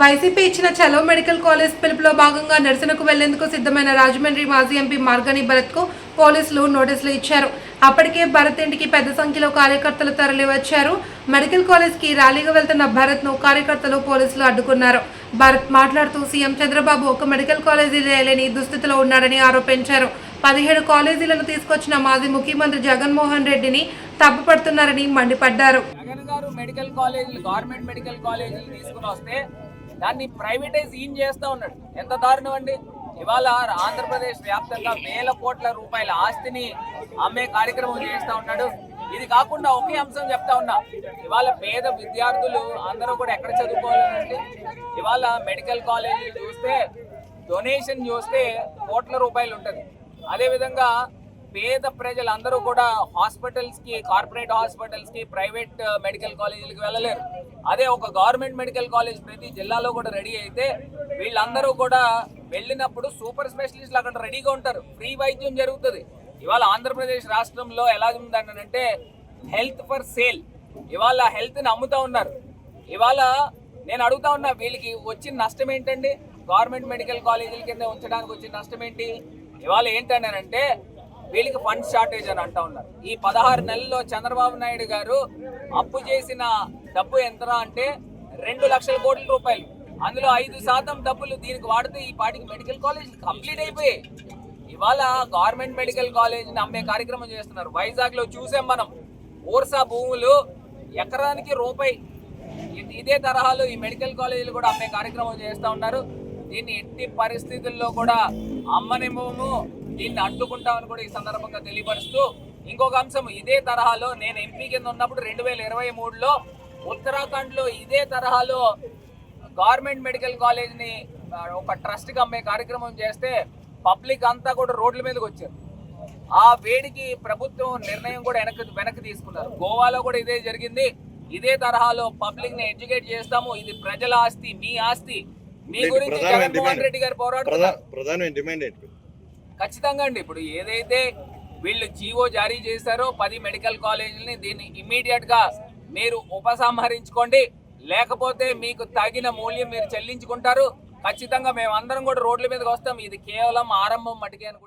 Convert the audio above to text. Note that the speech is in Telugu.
వైసీపీ ఇచ్చిన చలో మెడికల్ కాలేజ్ పిలుపులో భాగంగా నిరసనకు వెళ్ళేందుకు సిద్ధమైన రాజమండ్రి మాజీ ఎంపీ మార్గని భరత్కు పోలీసులు నోటీసులు ఇచ్చారు. అప్పటికే భరత్ ఇంటికి పెద్ద సంఖ్యలో కార్యకర్తలు తరలివచ్చారు. మెడికల్ కాలేజ్కి ర్యాలీగా వెళ్తున్న భరత్ను కార్యకర్తలు పోలీసులు అడ్డుకున్నారు. భరత్ మాట్లాడుతూ సీఎం చంద్రబాబు ఒక మెడికల్ కాలేజీ లేని దుస్థితిలో ఉన్నాడని ఆరోపించారు. పదిహేడు కాలేజీలను తీసుకొచ్చిన మాజీ ముఖ్యమంత్రి జగన్మోహన్ రెడ్డిని తప్పుపడుతున్నారని మండిపడ్డారు. జగన్ గారు మెడికల్ కాలేజీలు గవర్నమెంట్ మెడికల్ కాలేజీలు తీసుకుని వస్తే దాన్ని ప్రైవేటైజ్ ఈయన చేస్తూ ఉన్నాడు. ఎంత దారుణం అండి? ఇవాళ ఆంధ్రప్రదేశ్ వ్యాప్తంగా వేల కోట్ల రూపాయల ఆస్తిని అమ్మే కార్యక్రమం చేస్తూ ఉన్నాడు. ఇది కాకుండా ఒకే అంశం చెప్తా ఉన్నా. ఇవాళ పేద విద్యార్థులు అందరూ కూడా ఎక్కడ చదువుకోవాలంటే ఇవాళ మెడికల్ కాలేజీలు చూస్తే డొనేషన్ చూస్తే కోట్ల రూపాయలు ఉంటుంది. అదేవిధంగా పేద ప్రజలందరూ కూడా హాస్పిటల్స్కి కార్పొరేట్ హాస్పిటల్స్కి ప్రైవేట్ మెడికల్ కాలేజీలకు వెళ్ళలేరు. అదే ఒక గవర్నమెంట్ మెడికల్ కాలేజ్ ప్రతి జిల్లాలో కూడా రెడీ అయితే వీళ్ళందరూ కూడా వెళ్ళినప్పుడు సూపర్ స్పెషలిస్టులు అక్కడ రెడీగా ఉంటారు. ఫ్రీ వైద్యం జరుగుతుంది. ఇవాళ ఆంధ్రప్రదేశ్ రాష్ట్రంలో ఎలా ఉందంటే హెల్త్ ఫర్ సేల్ ఇవాళ హెల్త్ని అమ్ముతా ఉన్నారు. ఇవాళ నేను అడుగుతా ఉన్నా వీళ్ళకి వచ్చిన నష్టం ఏంటండి? గవర్నమెంట్ మెడికల్ కాలేజీల కింద ఉంచడానికి వచ్చిన నష్టం ఏంటి? ఇవాళ ఏంటంటే వీళ్ళకి ఫండ్ షార్టేజ్ అని అంటా ఉన్నారు. ఈ పదహారు నెలల్లో చంద్రబాబు నాయుడు గారు అప్పు చేసిన డబ్బు ఎంత అంటే రెండు లక్షల కోట్ల రూపాయలు. అందులో ఐదు శాతం డబ్బులు దీనికి వాడితే ఈ పాటికి మెడికల్ కాలేజ్ కంప్లీట్ అయిపోయాయి. ఇవాళ గవర్నమెంట్ మెడికల్ కాలేజీని అమ్మే కార్యక్రమం చేస్తున్నారు. వైజాగ్లో చూసాం మనం. ఓర్సా భూములు ఎకరానికి రూపాయి. ఇదే తరహాలో ఈ మెడికల్ కాలేజీలు కూడా అమ్మే కార్యక్రమం చేస్తూ ఉన్నారు. దీన్ని ఎట్టి పరిస్థితుల్లో కూడా అమ్మనివ్వము. దీన్ని అడ్డుకుంటామని కూడా ఈ సందర్భంగా తెలియపరుస్తూ ఇంకొక అంశం ఇదే తరహాలో నేను ఎంపీ కింద ఉన్నప్పుడు రెండు వేల ఇరవై మూడులో ఉత్తరాఖండ్లో ఇదే తరహాలో గవర్నమెంట్ మెడికల్ కాలేజ్ని ఒక ట్రస్ట్కి అమ్మే కార్యక్రమం చేస్తే పబ్లిక్ అంతా కూడా రోడ్ల మీదకి వచ్చారు. ఆ వేడికి ప్రభుత్వం నిర్ణయం కూడా వెనక్కి వెనక్కి తీసుకున్నారు. గోవాలో కూడా ఇదే జరిగింది. ఇదే తరహాలో పబ్లిక్ని ఎడ్యుకేట్ చేస్తాము. ఇది ప్రజల ఆస్తి మీ ఆస్తి. మీ గురించి జగన్మోహన్? రెడ్డి గారు పోరాడుతున్నారు. ఖచ్చితంగా అండి. ఇప్పుడు ఏదైతే వీళ్ళు జీవో జారీ చేశారో పది మెడికల్ కాలేజీలని దీన్ని ఇమ్మీడియట్గా మీరు ఉపసంహరించుకోండి. లేకపోతే మీకు తగిన మూల్యం మీరు చెల్లించుకుంటారు. ఖచ్చితంగా మేము అందరం కూడా రోడ్ల మీదకి వస్తాం. ఇది కేవలం ఆరంభం మటుకే అని కూడా